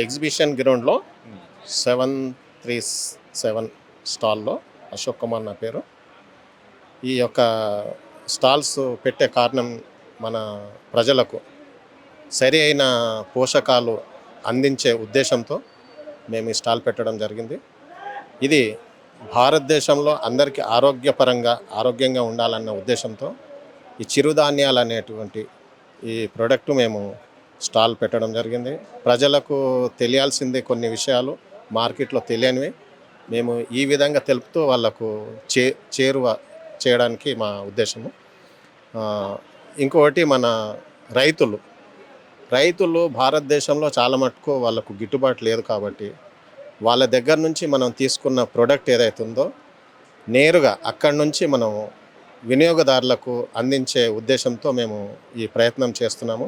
Exhibition గ్రౌండ్లో seven three seven స్టాల్లో అశోక్ కుమార్ నా పేరు. ఈ యొక్క స్టాల్స్ పెట్టే కారణం మన ప్రజలకు సరి అయిన పోషకాలు అందించే ఉద్దేశంతో మేము ఈ స్టాల్ పెట్టడం జరిగింది. ఇది భారతదేశంలో అందరికీ ఆరోగ్యపరంగా ఆరోగ్యంగా ఉండాలన్న ఉద్దేశంతో ఈ చిరుధాన్యాలు అనేటువంటి ఈ ప్రోడక్ట్ మేము స్టాల్ పెట్టడం జరిగింది. ప్రజలకు తెలియాల్సింది కొన్ని విషయాలు మార్కెట్లో తెలియనివి. మేము ఈ విధంగా తెలుపుతూ వాళ్ళకు చే చేరువ చేయడానికి మా ఉద్దేశము. ఇంకొకటి మన రైతులు. రైతులు భారతదేశంలో చాలా మటుకు వాళ్ళకు గిట్టుబాటు లేదు కాబట్టి వాళ్ళ దగ్గర నుంచి మనం తీసుకున్న ప్రోడక్ట్ ఏదైతే ఉందో నేరుగా అక్కడి నుంచి మనం వినియోగదారులకు అందించే ఉద్దేశంతో మేము ఈ ప్రయత్నం చేస్తున్నాము.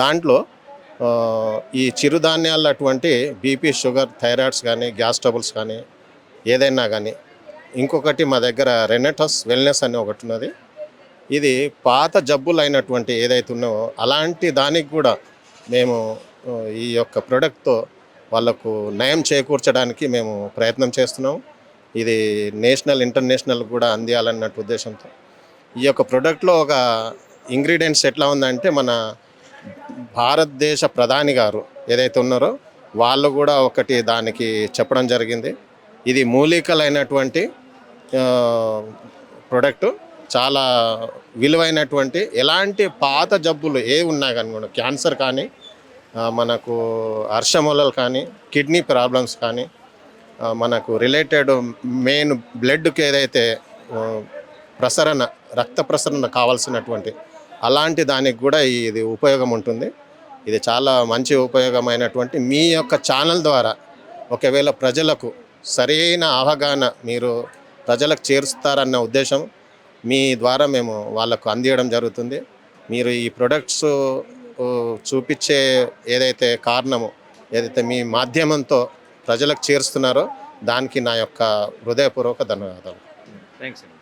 దాంట్లో ఈ చిరుధాన్యాల్లో అటువంటి బీపీ షుగర్ థైరాయిడ్స్ కానీ గ్యాస్ ట్రబుల్స్ కానీ ఏదైనా కానీ ఇంకొకటి మా దగ్గర రెనటస్ వెల్నెస్ అని ఒకటి ఉన్నది. ఇది పాత జబ్బులు అయినటువంటి ఏదైతే ఉన్నావో అలాంటి దానికి కూడా మేము ఈ యొక్క ప్రోడక్ట్తో వాళ్ళకు నయం చేకూర్చడానికి మేము ప్రయత్నం చేస్తున్నాం. ఇది నేషనల్ ఇంటర్నేషనల్ కూడా అందియాలన్నట్టు ఉద్దేశంతో. ఈ యొక్క ప్రోడక్ట్లో ఒక ఇంగ్రీడియంట్స్ ఎట్లా ఉందంటే మన భారతదేశ ప్రధాని గారు ఏదైతే ఉన్నారో వాళ్ళు కూడా ఒకటి దానికి చెప్పడం జరిగింది. ఇది మూలికలైనటువంటి ప్రొడక్ట్ ప్రోడక్ట్ చాలా విలువైనటువంటి ఎలాంటి పాత జబ్బులు ఏ ఉన్నా కానీ కూడా క్యాన్సర్ కానీ మనకు హర్షమూలలు కానీ కిడ్నీ ప్రాబ్లమ్స్ కానీ మనకు రిలేటెడ్ మెయిన్ బ్లడ్కి ఏదైతే ప్రసరణ రక్త ప్రసరణ కావాల్సినటువంటి అలాంటి దానికి కూడా ఇది ఉపయోగం ఉంటుంది. ఇది చాలా మంచి ఉపయోగమైనటువంటి మీ యొక్క ఛానల్ ద్వారా ఒకవేళ ప్రజలకు సరైన అవగాహన మీరు ప్రజలకు చేరుస్తారన్న ఉద్దేశం మీ ద్వారా మేము వాళ్ళకు అందియడం జరుగుతుంది. మీరు ఈ ప్రొడక్ట్స్ చూపించే ఏదైతే కారణము ఏదైతే మీ మాధ్యమంతో ప్రజలకు చేరుస్తున్నారో దానికి నా యొక్క హృదయపూర్వక ధన్యవాదాలు. థ్యాంక్స్ అండి